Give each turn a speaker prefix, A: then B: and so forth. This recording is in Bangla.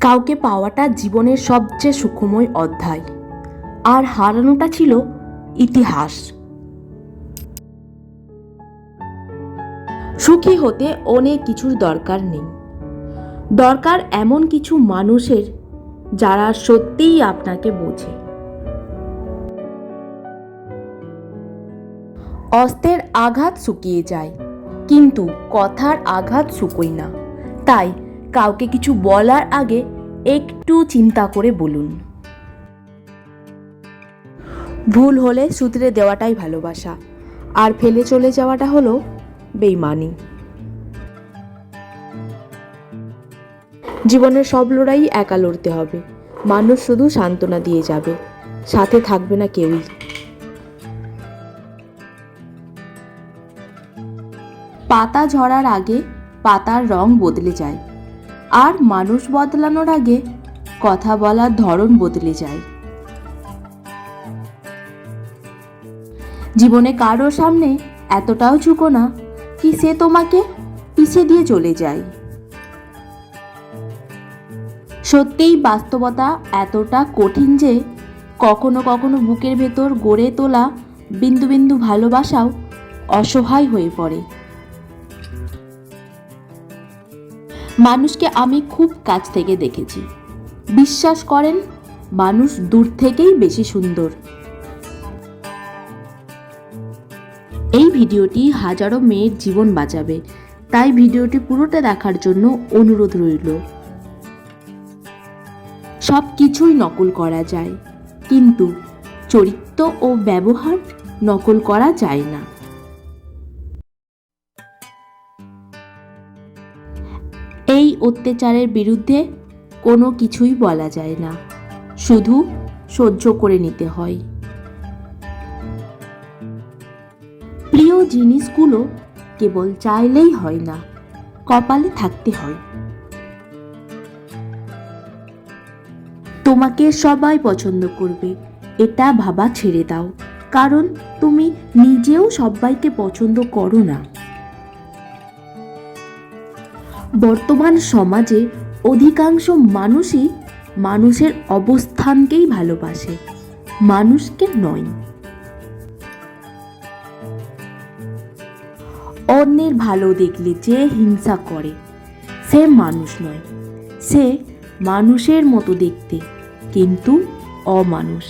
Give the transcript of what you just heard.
A: কাউকে পাওয়াটা জীবনের সবচেয়ে সুখময় অধ্যায়। আর হারানোটা ছিল ইতিহাস। সুখী হতে অনেক কিছুর দরকার নেই। দরকার এমন কিছু মানুষের যারা সত্যিই আপনাকে বোঝে। অস্ত্রের আঘাত শুকিয়ে যায়, কিন্তু কথার আঘাত শুকোয় না। তাই কাউকে কিছু বলার আগে একটু চিন্তা করে বলুন। ভুল হলে শুধরে দেওয়াটাই ভালোবাসা। আর ফেলে চলে যাওয়াটা হলো বেইমানি। জীবনের সব লড়াই একা লড়তে হবে। মানুষ শুধু সান্ত্বনা দিয়ে যাবে। সাথে থাকবে না কেউই। পাতা ঝরার আগে পাতার রং বদলে যায়। আর মানুষ বদলানোর আগে কথা বলার ধরন বদলে যায়। জীবনে কারোর সামনে এতটাও ঝুঁকো না কি সে তোমাকে পিছিয়ে দিয়ে চলে যায়। সত্যিই বাস্তবতা এতটা কঠিন যে কখনো কখনো বুকের ভেতর গড়ে তোলা বিন্দু বিন্দু ভালোবাসাও অসহায় হয়ে পড়ে। মানুষকে আমি খুব কাছ থেকে দেখেছি। বিশ্বাস করেন, মানুষ দূর থেকেই বেশি সুন্দর। এই ভিডিওটি হাজারো মেয়ের জীবন বাঁচাবে। তাই ভিডিওটি পুরোটা দেখার জন্য অনুরোধ রইল। সব কিছুই নকল করা যায়। কিন্তু চরিত্র ও ব্যবহার নকল করা যায় না। অত্যাচারের বিরুদ্ধে কোনো কিছুই বলা যায় না। শুধু সহ্য করে নিতে হয়। প্রিয় জিনিসগুলো কেবল চাইলেই হয় না, কপালে থাকতে হয়। তোমাকে সবাই পছন্দ করবে, এটা ভাবা ছেড়ে দাও, কারণ তুমি নিজেও সবাইকে পছন্দ করো না। বর্তমান সমাজে অধিকাংশ মানুষই মানুষের অবস্থানকেই ভালোবাসে, মানুষকে নয়। অন্যের ভালো দেখলে যে হিংসা করে, সে মানুষ নয়। সে মানুষের মতো দেখতে, কিন্তু অমানুষ।